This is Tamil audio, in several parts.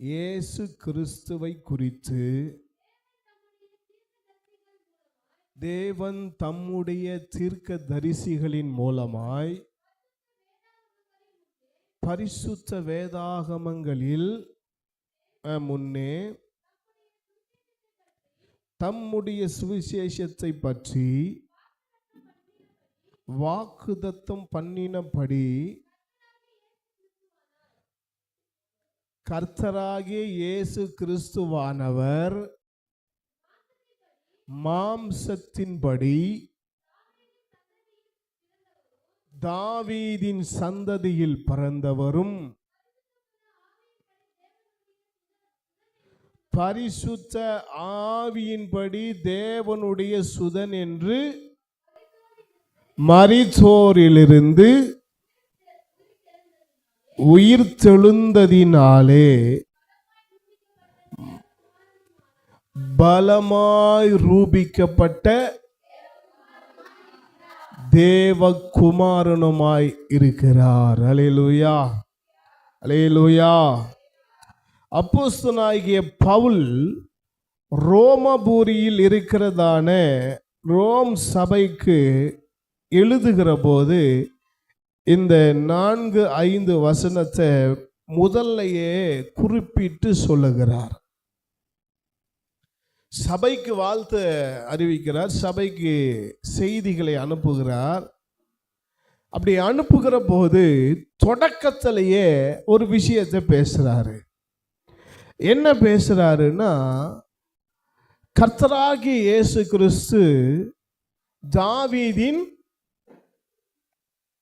இயேசு கிறிஸ்துவை குறித்து தேவன் தம்முடைய தீர்க்க தரிசிகளின் மூலமாய் பரிசுத்த வேதாகமங்களில் அஹ், முன்னே தம்முடைய சுவிசேஷத்தை பற்றி வாக்குதத்தம் பண்ணினபடி கர்த்தராகிய இயேசு கிறிஸ்துவானவர் மாம்சத்தின்படி தாவீதின் சந்ததியில் பிறந்தவரும் பரிசுத்த ஆவியின்படி தேவனுடைய சுதன் என்று மரித்தோரிலிருந்து உயிர் தெழுந்ததினாலே பலமாய் ரூபிக்கப்பட்ட தேவகுமாரனுமாய் இருக்கிறார். அலையலுயா. அலேலுயா அப்போஸ்தனாகிய பவுல் ரோமபூரியில் இருக்கிறதான ரோம் சபைக்கு எழுதுகிற போது இந்த நான்கு ஐந்து வசனத்தை முதல்லையே குறிப்பிட்டு சொல்லுகிறார். சபைக்கு வாழ்த்து அறிவிக்கிறார் சபைக்கு செய்திகளை அனுப்புகிறார். அப்படி அனுப்புகிற போது தொடக்கத்திலேயே ஒரு விஷயத்தை பேசுகிறாரு என்ன பேசுகிறாருன்னா கர்த்தராகி இயேசு கிறிஸ்து தாவீதின்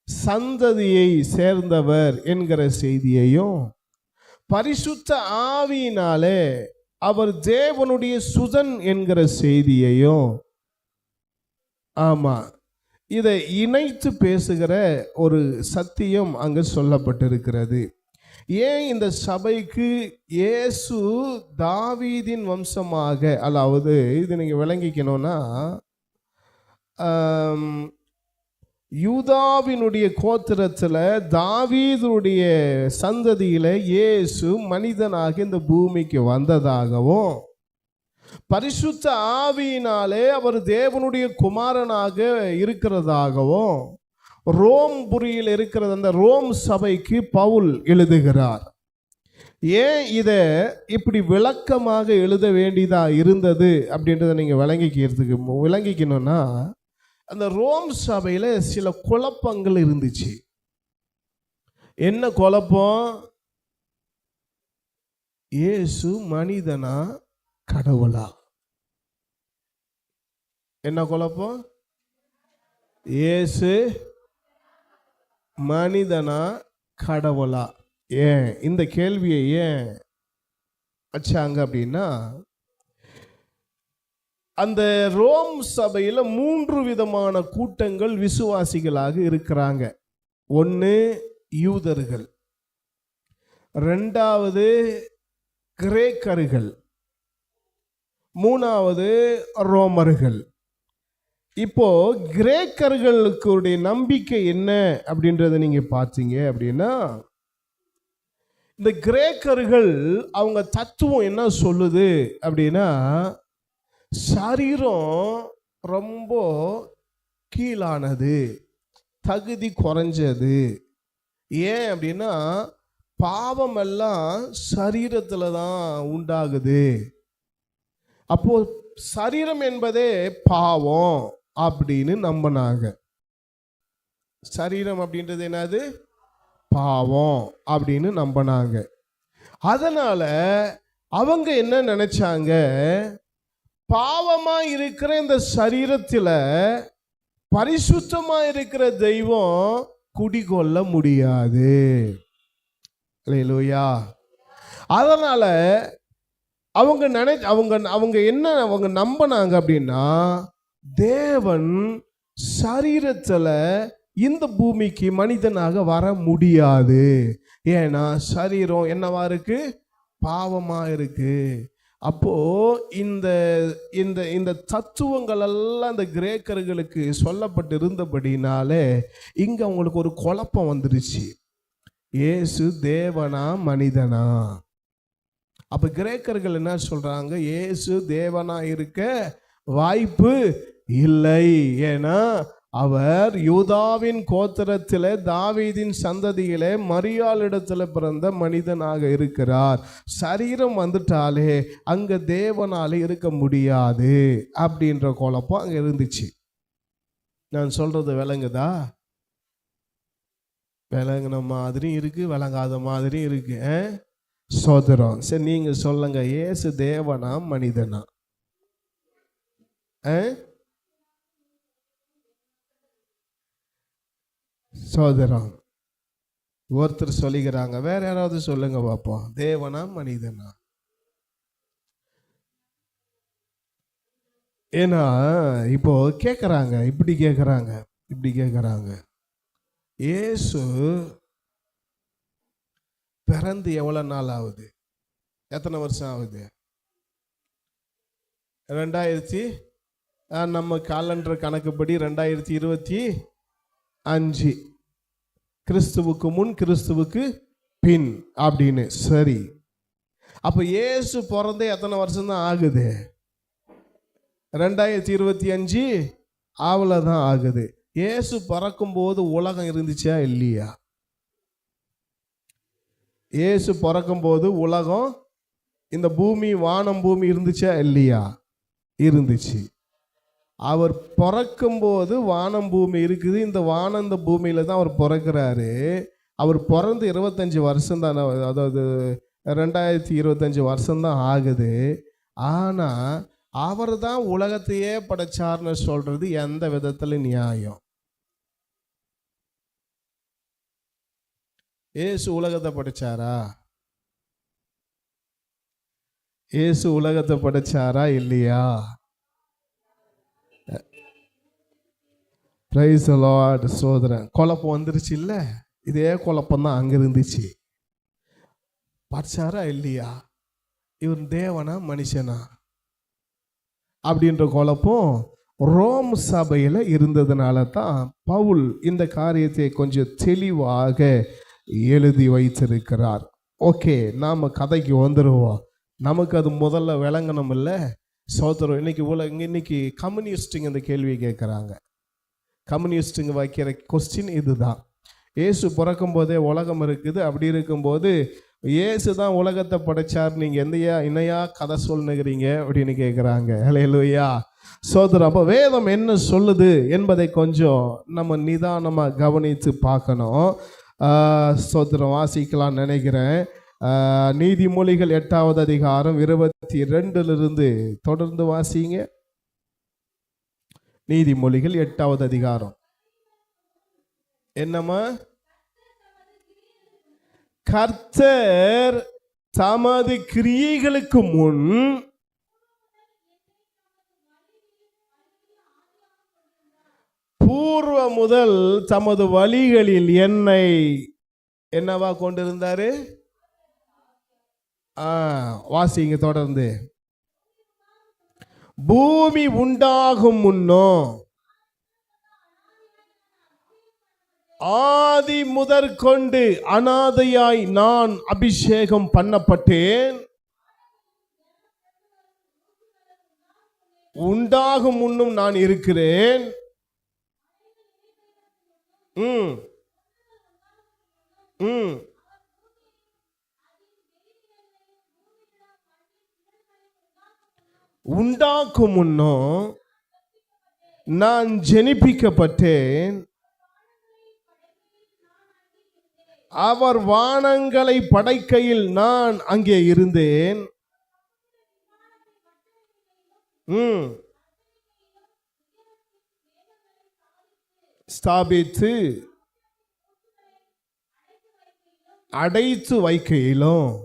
சந்ததியை சேர்ந்தவர் என்கிற செய்தியையும் பரிசுத்த ஆவியினாலே அவர் தேவனுடைய சுதன் என்கிற செய்தியையும் ஆமா இதை இணைத்து பேசுகிற ஒரு சத்தியம் அங்கு சொல்லப்பட்டிருக்கிறது. ஏன் இந்த சபைக்கு இயேசு தாவீதின் வம்சமாக அதாவது இது நீங்கள் விளங்கிக்கணும்னா யூதாவினுடைய கோத்திரத்தில் தாவீதுடைய சந்ததியில் இயேசு மனிதனாக இந்த பூமிக்கு வந்ததாகவும் பரிசுத்த ஆவியினாலே அவர் தேவனுடைய குமாரனாக இருக்கிறதாகவும் ரோம் புரியில் இருக்கிற அந்த ரோம் சபைக்கு பவுல் எழுதுகிறார். ஏன் இதை இப்படி விளக்கமாக எழுத வேண்டியதாக இருந்தது அப்படின்றத நீங்கள் விளங்கிக்கிறதுக்கு விளங்கிக்கணும்னா அந்த ரோம் சபையில் சில குழப்பங்கள் இருந்துச்சு. என்ன குழப்பம்? ஏசு மனிதனா கடவுளா? என்ன குழப்பம்? ஏசு மனிதனா கடவுளா? ஏன்? இந்த கேள்வியை ஏன் வச்சாங்க அப்படின்னா அந்த ரோம் சபையில் மூன்று விதமான கூட்டங்கள் விசுவாசிகளாக இருக்கிறாங்க. ஒன்று யூதர்கள். ரெண்டாவது கிரேக்கர்கள். மூணாவது ரோமர்கள். இப்போ கிரேக்கர்களுக்குடைய நம்பிக்கை என்ன அப்படின்றத நீங்க பார்த்தீங்க அப்படின்னா இந்த கிரேக்கர்கள் அவங்க தத்துவம் என்ன சொல்லுது அப்படின்னா சரீரம் ரொம்ப கீழானது தகுதி குறைஞ்சது. ஏன் அப்படின்னா பாவம் எல்லாம் சரீரத்தில் தான் உண்டாகுது. அப்போ சரீரம் என்பதே பாவம் அப்படின்னு நம்பினாங்க. சரீரம் அப்படின்றது என்னது? பாவம் அப்படின்னு நம்பினாங்க. அதனால அவங்க என்ன நினைச்சாங்க? பாவமா இருக்கிற இந்த சரீரத்தில் பரிசுத்தமா இருக்கிற தெய்வம் குடிகொள்ள முடியாது. அல்லேலூயா அதனால அவங்க நினை அவங்க அவங்க என்ன அவங்க நம்பினாங்க அப்படின்னா தேவன் சரீரத்தில் இந்த பூமிக்கு மனிதனாக வர முடியாது. ஏன்னா சரீரம் என்னவா இருக்கு? பாவமாக இருக்குது அப்போது இந்த இந்த இந்த தத்துவங்கள் எல்லாம் இந்த கிரேக்கர்களுக்கு சொல்லப்பட்டு இருந்தபடினாலே இங்கே அவங்களுக்கு ஒரு குழப்பம் வந்துருச்சு. ஏசு தேவனா மனிதனா? அப்போ கிரேக்கர்கள் என்ன சொல்கிறாங்க ஏசு தேவனா இருக்க வாய்ப்பு இல்லை. ஏன்னா அவர் யூதாவின் கோத்திரத்தில் தாவீதின் சந்ததியிலே மரியாளிடத்தில் பிறந்த மனிதனாக இருக்கிறார். சரீரம் வந்துட்டாலே அங்க தேவனால இருக்க முடியாது அப்படின்ற குழப்பம் அங்க இருந்துச்சு. நான் சொல்றது விளங்குதா? விளங்குன மாதிரி இருக்கு விளங்காத மாதிரி இருக்கு ஆ? சோதரம். சரி நீங்க சொல்லுங்க. ஏசு தேவனா மனிதனா? ஆ? சோதரம் ஒருத்தர் சொல்லிக்கிறாங்க வேற யாராவது சொல்லுங்க பார்ப்போம் தேவனா மனிதனா? ஏன்னா இப்போ கேட்குறாங்க இப்படி கேட்குறாங்க இப்படி கேட்குறாங்க ஏசு பிறந்து எவ்வளோ நாள் ஆகுது? எத்தனை வருஷம் ஆகுது? ரெண்டாயிரத்தி நம்ம காலண்டர் கணக்குப்படி ரெண்டாயிரத்தி இருபத்தி அஞ்சு. கிறிஸ்துவுக்கு முன் கிறிஸ்துவுக்கு பின் அப்படின்னு. சரி. அப்போ இயேசு பிறந்தே எத்தனை வருஷம் தான் ஆகுது? ரெண்டாயிரத்தி இருபத்தி அஞ்சு தான் ஆகுது. இயேசு பிறக்கும்போது உலகம் இருந்துச்சா இல்லையா? இயேசு பிறக்கும்போது உலகம் இந்த பூமி வானம் பூமி இருந்துச்சா இல்லையா? இருந்துச்சு. அவர் பிறக்கும்போது வானம் பூமி இருக்குது. இந்த வானந்த பூமியில் தான் அவர் பிறக்கிறாரு. அவர் பிறந்து இருபத்தஞ்சி வருஷம் தான் அதாவது ரெண்டாயிரத்தி இருபத்தஞ்சி வருஷம்தான் ஆகுது. ஆனால் அவர் தான் உலகத்தையே படைச்சார்னு சொல்கிறது எந்த விதத்தில் நியாயம்? ஏசு உலகத்தை படைச்சாரா? ஏசு உலகத்தை படைச்சாரா இல்லையா? பிரைஸ் லார்டு சோதரன். குழப்பம் வந்துருச்சு இல்லை? இதே குழப்பம் தான் அங்கே இருந்துச்சு. படிச்சாரா இல்லையா? இவர் தேவனா மனுஷனா? அப்படின்ற குழப்பம் ரோம் சபையில் இருந்ததுனால தான் பவுல் இந்த காரியத்தை கொஞ்சம் தெளிவாக எழுதி வைத்திருக்கிறார். ஓகே நாம் கதைக்கு வந்துடுவோம் நமக்கு அது முதல்ல விளங்கணும் இல்லை? சோதரம் இன்னைக்கு உலக இன்னைக்கு கம்யூனிஸ்ட்டுங்க இந்த கேள்வியை கேட்குறாங்க கம்யூனிஸ்ட்டுங்க வைக்கிற கொஸ்டின் இதுதான். ஏசு பிறக்கும் போதே உலகம் இருக்குது. அப்படி இருக்கும்போது இயேசு தான் உலகத்தை படைச்சார். நீங்கள் எந்தையா இணையா கதை சொல்லுகிறீங்க அப்படின்னு கேட்குறாங்க இல்லையா சோதரம் அப்போ வேதம் என்ன சொல்லுது என்பதை கொஞ்சம் நம்ம நிதானமாக கவனித்து பார்க்கணும். சோதரம் வாசிக்கலாம் நினைக்கிறேன். நீதிமொழிகள் எட்டாவது அதிகாரம் இருபத்தி ரெண்டுலேருந்து தொடர்ந்து வாசிங்க. நீதிமொழிகள் எட்டாவது அதிகாரம். என்னம்மா? கர்த்தர் தமது கிரியைகளுக்கு முன் பூர்வ முதல் தமது வழிகளில் என்னை என்னவா கொண்டிருந்தாரு? ஆ வாசிங்க தொடர்ந்து. பூமி உண்டாகும் முன்னோ ஆதி முதற்கொண்டு அனாதையாய் நான் அபிஷேகம் பண்ணப்பட்டேன். உண்டாகும் முன்னும் நான் இருக்கிறேன். ம். ம். உண்டாக்கும் முன்னோ நான் ஜெனிப்பிக்கப்பட்டேன். அவர் வானங்களை படைக்கையில் நான் அங்கே இருந்தேன். ம். ஸ்தாபித்து அடைத்து வைக்கையிலும்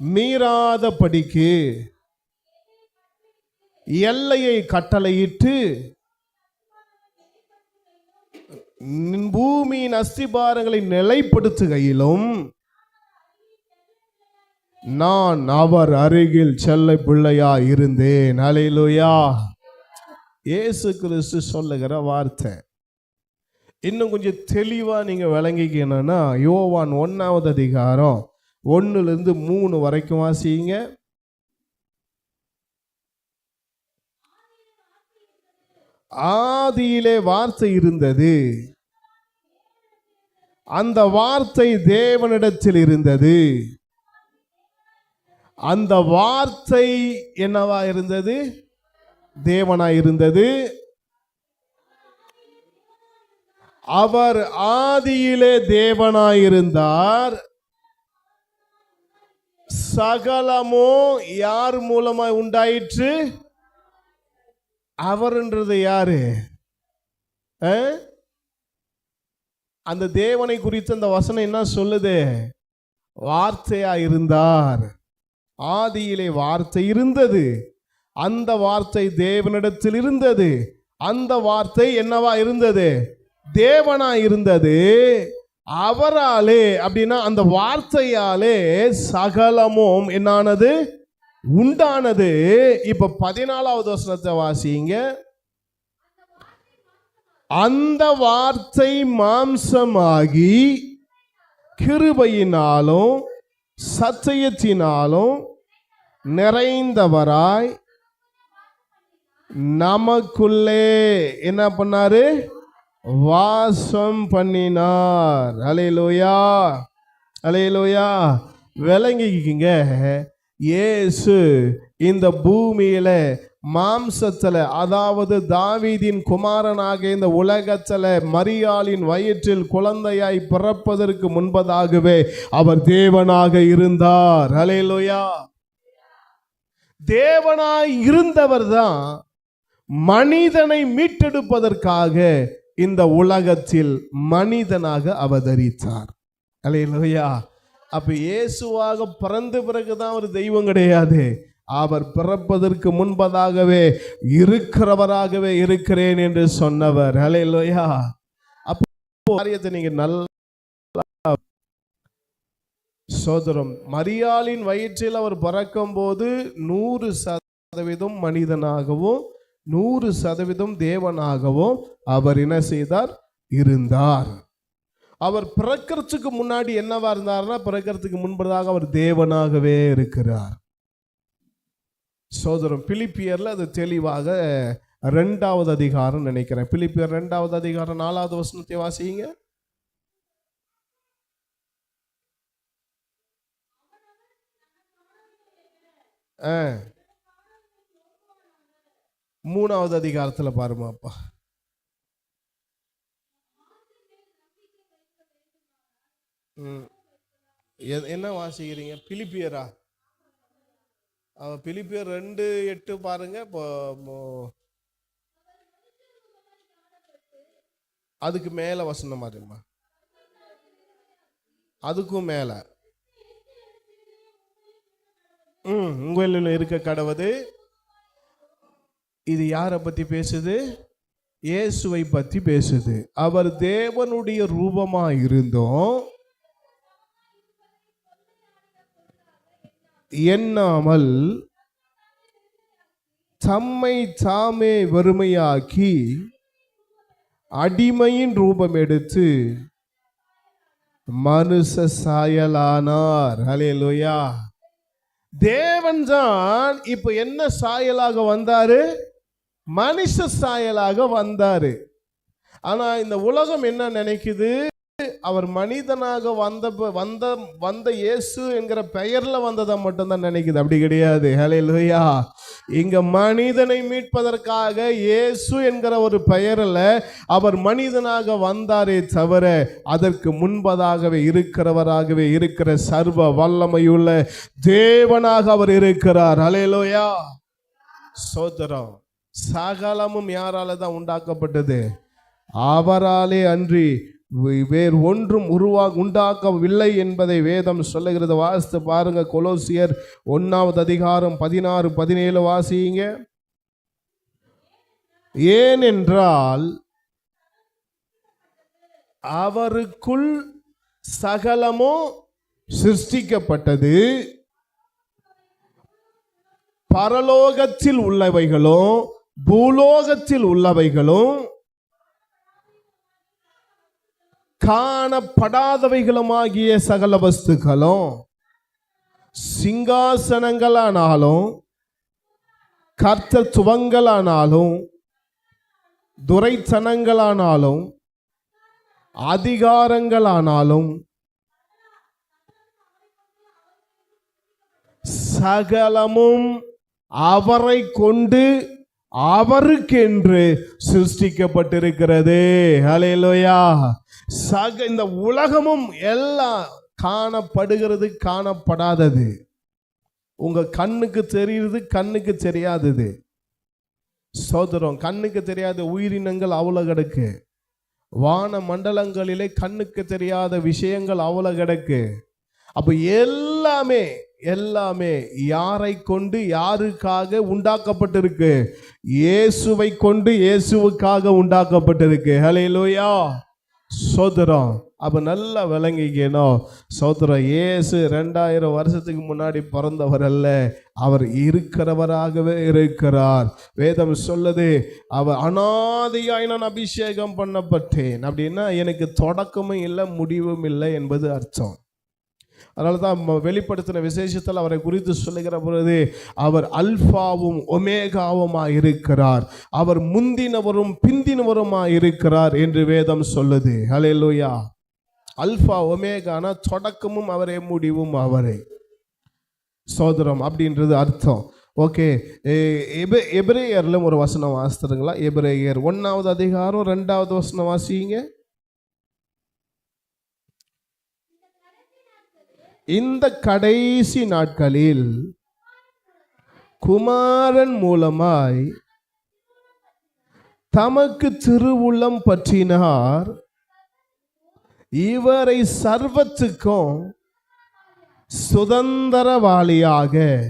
மீறாதபடிக்கு எல்லையை கட்டளையிட்டு பூமியின் அஸ்திபாரங்களை நிலைப்படுத்துகையிலும் நான் அவர் அருகில் செல்ல பிள்ளையா இருந்தேன் அலையிலுயா இயேசு கிறிஸ்து சொல்லுகிற வார்த்தை. இன்னும் கொஞ்சம் தெளிவாக நீங்கள் விளங்கிக்கணும்னா யோவான் ஒன்றாவது அதிகாரம் ஒண்ணுல இருந்து மூணு வரைக்கும் வாசிங்க. ஆதியிலே வார்த்தை இருந்தது. அந்த வார்த்தை தேவனிடத்தில் இருந்தது. அந்த வார்த்தை என்னவா இருந்தது? தேவனா இருந்தது. அவர் ஆதியிலே தேவனாயிருந்தார். சகலமோ யார் மூலமாய் உண்டாயிற்று? அவர்ன்றது யாரு? ஆ? அந்த தேவனை குறித்து அந்த வசனம் என்ன சொல்லுது? வார்த்தையா இருந்தார். ஆதியிலே வார்த்தை இருந்தது. அந்த வார்த்தை தேவனிடத்தில் இருந்தது. அந்த வார்த்தை என்னவா இருந்தது? தேவனா இருந்தது. அவராலே அப்படின்னா அந்த வார்த்தையாலே சகலமும் என்னானது? உண்டானது. இப்ப பதினாலாவது வசனத்தை வாசிங்க. அந்த வார்த்தை மாம்சமாகி கிருபையினாலும் சத்தியத்தினாலும் நிறைந்தவராய் நமக்குள்ளே என்ன பண்ணாரு? வாசம் பண்ணினார். அலையிலோயா. அலையிலோயா. விளங்கிக்கிங்க. இயேசு இந்த பூமியில மாம்சத்துல அதாவது தாவீதின் குமாரனாக இந்த உலகத்துல மரியாளின் வயிற்றில் குழந்தையாய் பிறப்பதற்கு முன்பதாகவே அவர் தேவனாக இருந்தார். அலையிலோயா. தேவனாய் இருந்தவர் தான் மனிதனை மீட்டெடுப்பதற்காக இந்த உலகத்தில் மனிதனாக அவதரித்தார். அல்லையா அப்ப இயேசுவாக பிறந்த பிறகுதான் ஒரு தெய்வம் கிடையாது. அவர் பிறப்பதற்கு முன்பதாகவே இருக்கிறவராகவே இருக்கிறேன் என்று சொன்னவர். அல்லையா அப்போ காரியத்தை நீங்க நல்ல சோதரம். மரியாளின் வயிற்றில் அவர் பிறக்கும் போது நூறு சதவீதம் மனிதனாகவும் நூறு சதவீதம் தேவனாகவும் அவர் என்ன செய்தார்? இருந்தார். அவர் பிறக்கிறதுக்கு முன்னாடி என்னவா இருந்தார்னா பிறக்கிறதுக்கு முன்பதாக அவர் தேவனாகவே இருக்கிறார். சோதரம் பிலிப்பியர்ல அது தெளிவாக ரெண்டாவது அதிகாரம் நினைக்கிறேன். பிலிப்பியர் ரெண்டாவது அதிகாரம் நாலாவது வசனத்தை வாசிங்க. ஆ. மூணாவது அதிகாரத்தில் பாருமாப்பா ம். எ- என்ன வாசிக்கிறீங்க? பிலிப்பியரா? அவன் பிலிப்பியர் ரெண்டு எட்டு பாருங்க. இப்போ மோ- அதுக்கு மேல வசனம் மாதிரிம்மா அதுக்கும் மேல. ம் உங்களில் இருக்க கடவுது இது யாரை பற்றி பேசுது? இயேசுவை பற்றி பேசுது. அவர் தேவனுடைய ரூபமா இருந்தோம் எண்ணாமல் தம்மை தாமே வறுமையாக்கி அடிமையின் ரூபம் எடுத்து மனுஷ சாயலானார். அலையலோயா தேவன் தான் இப்ப என்ன சாயலாக வந்தாரு? மனுஷ சாயலாக வந்தார். ஆனால் இந்த உலகம் என்ன நினைக்குது? அவர் மனிதனாக வந்த வந்த வந்த இயேசு என்கிற பெயர்ல வந்ததை மட்டும்தான் நினைக்குது. அப்படி கிடையாது. ஹalleluya இங்க மனிதனை மீட்பதற்காக இயேசு என்கிற ஒரு பெயரில் அவர் மனிதனாக வந்தாரே தவிர அதற்கு முன்பதாகவே இருக்கிறவராகவே இருக்கிற சர்வ வல்லமையுள்ள தேவனாக அவர் இருக்கிறார். ஹalleluya சோதரம். சகலமும் யாரால தான் உண்டாக்கப்பட்டது? அவராலே அன்றி வேறு ஒன்றும் உருவா உண்டாக்கவில்லை என்பதை வேதம் சொல்லுகிறது. வாசித்து பாருங்க கொலோசியர் ஒன்னாவது அதிகாரம் பதினாறு பதினேழு வாசிங்க. ஏனென்றால் அவருக்குள் சகலமோ சிருஷ்டிக்கப்பட்டது. பரலோகத்தில் உள்ளவைகளும் பூலோகத்தில் உள்ளவைகளும் காணப்படாதவைகளுமாகிய சகல வஸ்துக்களும் சிங்காசனங்களானாலும் கர்த்தத்துவங்களானாலும் துரைத்தனங்களானாலும் அதிகாரங்களானாலும் சகலமும் அவரை கொண்டு அவருக்கென்று சிருஷ்டிக்கப்பட்டிருக்கிறது. ஹalleluya சக இந்த உலகமும் எல்லாம் காணப்படுகிறது காணப்படாதது. உங்க கண்ணுக்கு தெரியுது கண்ணுக்கு தெரியாதது. சோதரம் கண்ணுக்கு தெரியாத உயிரினங்கள் அவ்வளோ கிடக்கு வான மண்டலங்களிலே கண்ணுக்கு தெரியாத விஷயங்கள் அவ்வளோ கிடக்கு அப்போ எல்லாமே எல்லாமே யாரை கொண்டு யாருக்காக உண்டாக்கப்பட்டிருக்கு? இயேசுவை கொண்டு இயேசுவுக்காக உண்டாக்கப்பட்டிருக்கு. ஹalleluya சோதரம். அப்போ நல்லா விளங்கிக்கணும். சோதரம் இயேசு ரெண்டாயிரம் வருஷத்துக்கு முன்னாடி பிறந்தவர் அல்ல. அவர் இருக்கிறவராகவே இருக்கிறார். வேதம் சொல்லுது அவர் அனாதையாய் நான் அபிஷேகம் பண்ணப்பட்டேன். அப்படின்னா எனக்கு தொடக்கமும் இல்லை முடிவும் இல்லை என்பது அர்த்தம். அதனால தான் வெளிப்படுத்தின விசேஷத்தில் அவரை குறித்து சொல்லுகிற பொழுது அவர் அல்ஃபாவும் ஒமேகாவுமாக இருக்கிறார். அவர் முந்தினவரும் பிந்தினவருமாக இருக்கிறார் என்று வேதம் சொல்லுது. ஹலே லோயா அல்ஃபா ஒமேகானா தொடக்கமும் அவரே முடிவும் அவரே. சோதரம் அப்படின்றது அர்த்தம். ஓகே. எபிரேயர்ல ஒரு வசனம் வாசித்துருங்களா? எபிரேயர் ஒன்றாவது அதிகாரம் ரெண்டாவது வசனம் வாசிங்க. இந்த கடைசி நாட்களில் குமாரன் மூலமாய் தமக்கு திருவுள்ளம் பற்றினார். இவரை சர்வத்துக்கும் சுதந்திரவாளியாக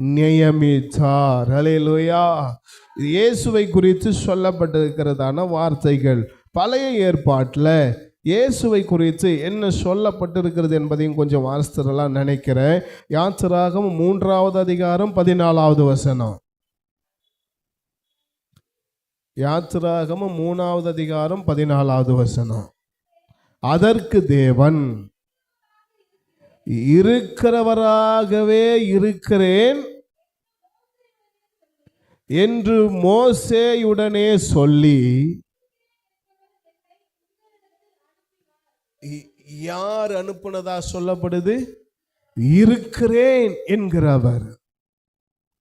நியமித்தார். ஹalleluya. இயேசுவை குறித்து சொல்லப்பட்டிருக்கிறதான வார்த்தைகள். பழைய ஏற்பாட்டில் இயேசுவை குறித்து என்ன சொல்லப்பட்டிருக்கிறது என்பதையும் கொஞ்சம் வாசித்துடலாம் நினைக்கிறேன். யாத்திராகம் மூன்றாவது அதிகாரம் பதினாலாவது வசனம். யாத்திராகமம் மூணாவது அதிகாரம் பதினாலாவது வசனம். அதற்கு தேவன் இருக்கிறவராகவே இருக்கிறேன் என்று மோசேயுடனே சொல்லி யார் அனுப்புனதா சொல்லப்படுது? இருக்கிறேன் என்கிறவர்.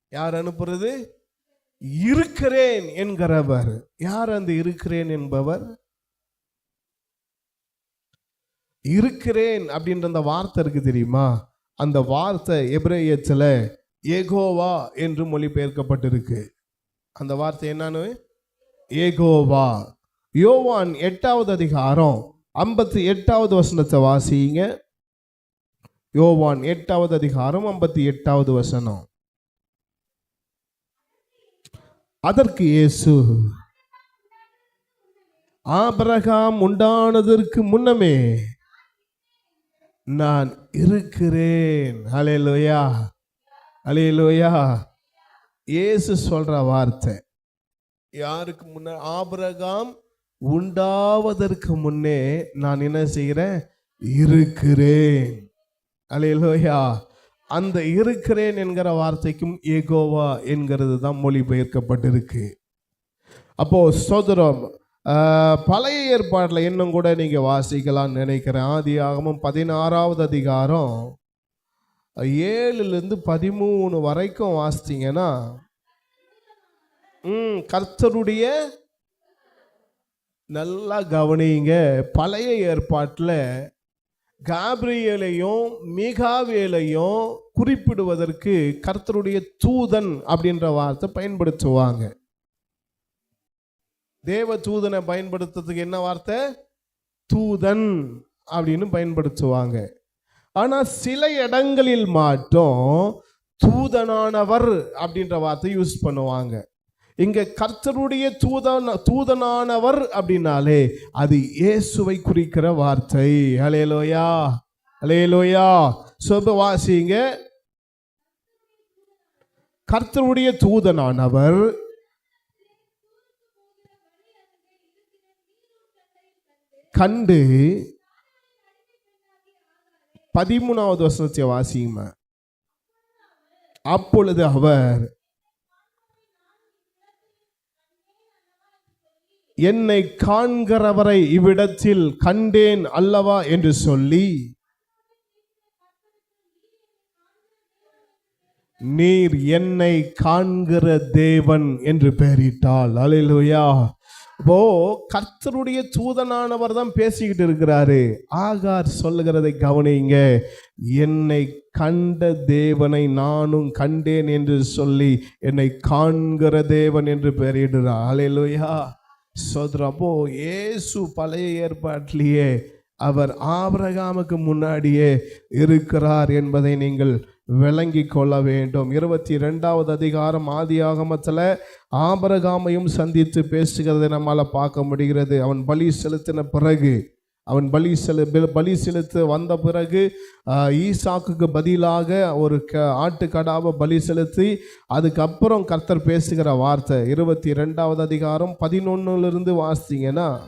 யார் அனுப்புறது? இருக்கிறேன் என்கிறவர். யார் அந்த இருக்கிறேன் என்பவர்? இருக்கிறேன் அப்படின்ற அந்த வார்த்தை இருக்கு தெரியுமா? அந்த வார்த்தை எப்ரேயத்தில் ஏகோவா என்று மொழிபெயர்க்கப்பட்டிருக்கு. அந்த வார்த்தை என்னன்னு ஏகோவா. யோவான் எட்டாவது அதிகாரம் ஐம்பத்தி எட்டாவது வசனத்தை வாசிங்க. யோவான் எட்டாவது அதிகாரம் ஐம்பத்தி எட்டாவது வசனம். அதற்கு இயேசு ஆபரகாம் உண்டானதற்கு முன்னமே நான் இருக்கிறேன். அலையலோயா அலையலோயா இயேசு சொல்ற வார்த்தை யாருக்கு முன்ன ஆபரகாம் உண்டாவதற்கு முன்னே நான் என்ன செய்கிறேன்? இருக்கிறேன். அலையலோயா அந்த இருக்கிறேன் என்கிற வார்த்தைக்கும் ஏகோவா என்கிறது தான் மொழிபெயர்க்கப்பட்டிருக்கு. அப்போ சோதரம் பழைய ஏற்பாட்டில் இன்னும் கூட நீங்கள் வாசிக்கலாம்னு நினைக்கிறேன். ஆதி ஆகமும் பதினாறாவது அதிகாரம் ஏழுலேருந்து பதிமூணு வரைக்கும் வாசித்தீங்கன்னா ம் கர்த்தருடைய நல்லா கவனிங்க. பழைய ஏற்பாட்டில் காப்ரியலையும் மிகாவேலையும் குறிப்பிடுவதற்கு கர்த்தருடைய தூதன் அப்படின்ற வார்த்தை பயன்படுத்துவாங்க. தேவ தூதனை பயன்படுத்துறதுக்கு என்ன வார்த்தை? தூதன் அப்படின்னு பயன்படுத்துவாங்க. ஆனா சில இடங்களில் மட்டும் தூதனானவர் அப்படின்ற வார்த்தை யூஸ் பண்ணுவாங்க. இங்கே கர்த்தருடைய தூதன் தூதனானவர் அப்படின்னாலே அது இயேசுவை குறிக்கிற வார்த்தை. அலையலோயா அலையலோயா சொப வாசிங்க. கர்த்தருடைய தூதனானவர். கண்டு பதிமூணாவது வசனத்தை வாசியுமா அப்பொழுது அவர் என்னை காண்கிறவரை இவ்விடத்தில் கண்டேன் அல்லவா என்று சொல்லி நீர் என்னை காண்கிற தேவன் என்று பெயரிட்டாள். அலையிலுயா ஓ கர்த்தருடைய தூதனானவர் தான் பேசிக்கிட்டு இருக்கிறாரு. ஆகார் சொல்லுகிறதை கவனிங்க. என்னை கண்ட தேவனை நானும் கண்டேன் என்று சொல்லி என்னை காண்கிற தேவன் என்று பெயரிடுறார் அலையிலுயா சோதரம் அப்போ இயேசு பழைய ஏற்பாட்டிலேயே அவர் ஆபரகாமுக்கு முன்னாடியே இருக்கிறார் என்பதை நீங்கள் விளங்கி கொள்ள வேண்டும். இருபத்தி ரெண்டாவது அதிகாரம் ஆதி ஆகமத்தில் ஆபரகாமையும் சந்தித்து பேசுகிறதை நம்மால் பார்க்க முடிகிறது. அவன் பலி செலுத்தின பிறகு அவன் பலி செலு பலி- செலுத்து செலுத்த வந்த பிறகு ஈசாக்குக்கு பதிலாக ஒரு க ஆட்டுக்கடாவை பலி செலுத்தி அதுக்கப்புறம் கர்த்தர் பேசுகிற வார்த்தை. இருபத்தி ரெண்டாவது அதிகாரம் பதினொன்னுலேருந்து வாசித்தீங்கன்னா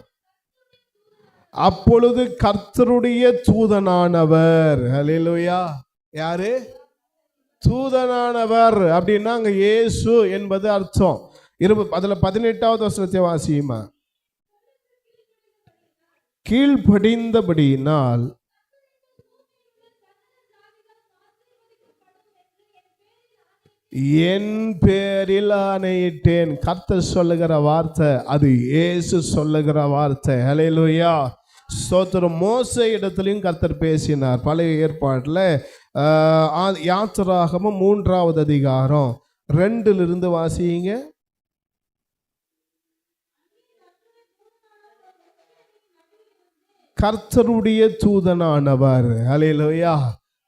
அப்பொழுது கர்த்தருடைய தூதனானவர் ஹalleluya யாரு? தூதனானவர் அப்படின்னா அங்கே இயேசு என்பது அர்த்தம். இருப அதில் பதினெட்டாவது வசனத்தை வாசியுமா? கீழ்ப்படிந்தபடியினால் என் பேரில் ஆணையிட்டேன். கர்த்தர் சொல்லுகிற வார்த்தை அது ஏசு சொல்லுகிற வார்த்தை. ஹalleluya சோத்திர மோச இடத்துலையும் கர்த்தர் பேசினார். பழைய ஏற்பாட்டில் யாத்திராகமும் மூன்றாவது அதிகாரம். ரெண்டிலிருந்து வாசிங்க. கர்த்தருடைய தூதனானவர். அலையிலோயா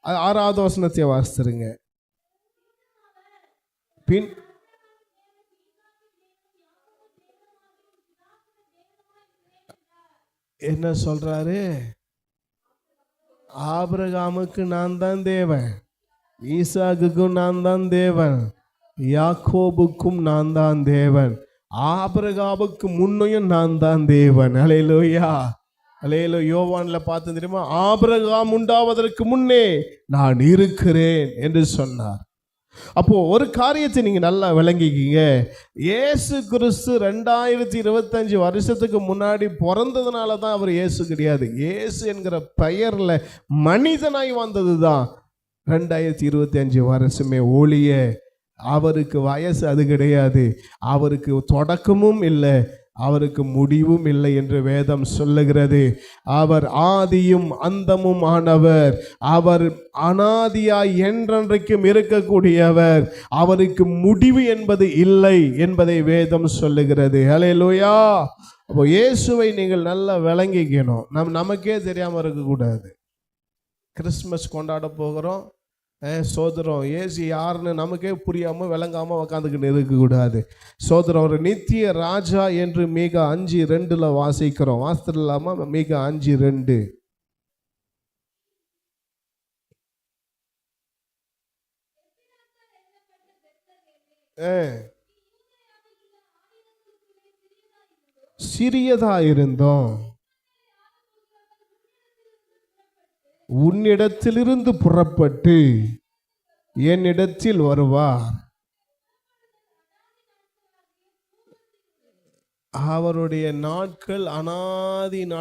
ஆ- ஆறாவது வசனத்தை வாசித்துருங்க பின் என்ன சொல்றாரு? ஆபிரகாமுக்கு நான் தான் தேவன். ஈசாக்குக்கும் நான் தான் தேவன். யாக்கோபுக்கும் நான் தான் தேவன். ஆபிரகாமுக்கு முன்னையும் நான் தான் தேவன். அலையிலோயா அலையில யோவான்ல பார்த்து தெரியுமா? ஆபிரகாம் உண்டாவதற்கு முன்னே நான் இருக்கிறேன் என்று சொன்னார். அப்போ ஒரு காரியத்தை நீங்க நல்லா விளங்கிக்கிங்க. இயேசு கிறிஸ்து ரெண்டாயிரத்தி இருபத்தஞ்சு வருஷத்துக்கு முன்னாடி பிறந்ததுனால தான் அவர் இயேசு கிடையாது. இயேசு என்கிற பெயர்ல மனிதனாய் வந்தது தான் ரெண்டாயிரத்தி இருபத்தி அஞ்சு வருஷமே ஒளிய அவருக்கு வயசு அது கிடையாது. அவருக்கு தொடக்கமும் இல்லை. அவருக்கு முடிவும் இல்லை என்று வேதம் சொல்லுகிறது. அவர் ஆதியும் அந்தமும் ஆனவர். அவர் அனாதியாய் என்றென்றைக்கும் இருக்கக்கூடியவர். அவருக்கு முடிவு என்பது இல்லை என்பதை வேதம் சொல்லுகிறது. ஹalleluya அப்போ இயேசுவை நீங்கள் நல்லா விளங்கிக்கணும். நம் நமக்கே தெரியாமல் இருக்கக்கூடாது. கிறிஸ்மஸ் கொண்டாட போகிறோம். சோதரம் ஏசு யாருன்னு நமக்கே புரியாமல் விளங்காமல் உக்காந்துக்கிட்டு இருக்கக்கூடாது. சோதரம் ஒரு நித்திய ராஜா என்று மிக அஞ்சு ரெண்டில் வாசிக்கிறோம். வாசத்தில் இல்லாமல் மிக அஞ்சு ரெண்டு. சிறியதாக இருந்தோம். உன்னிடத்திலிருந்து புறப்பட்டு என்னிடத்தில் வருவார். அவருடைய நாட்கள் அனாதி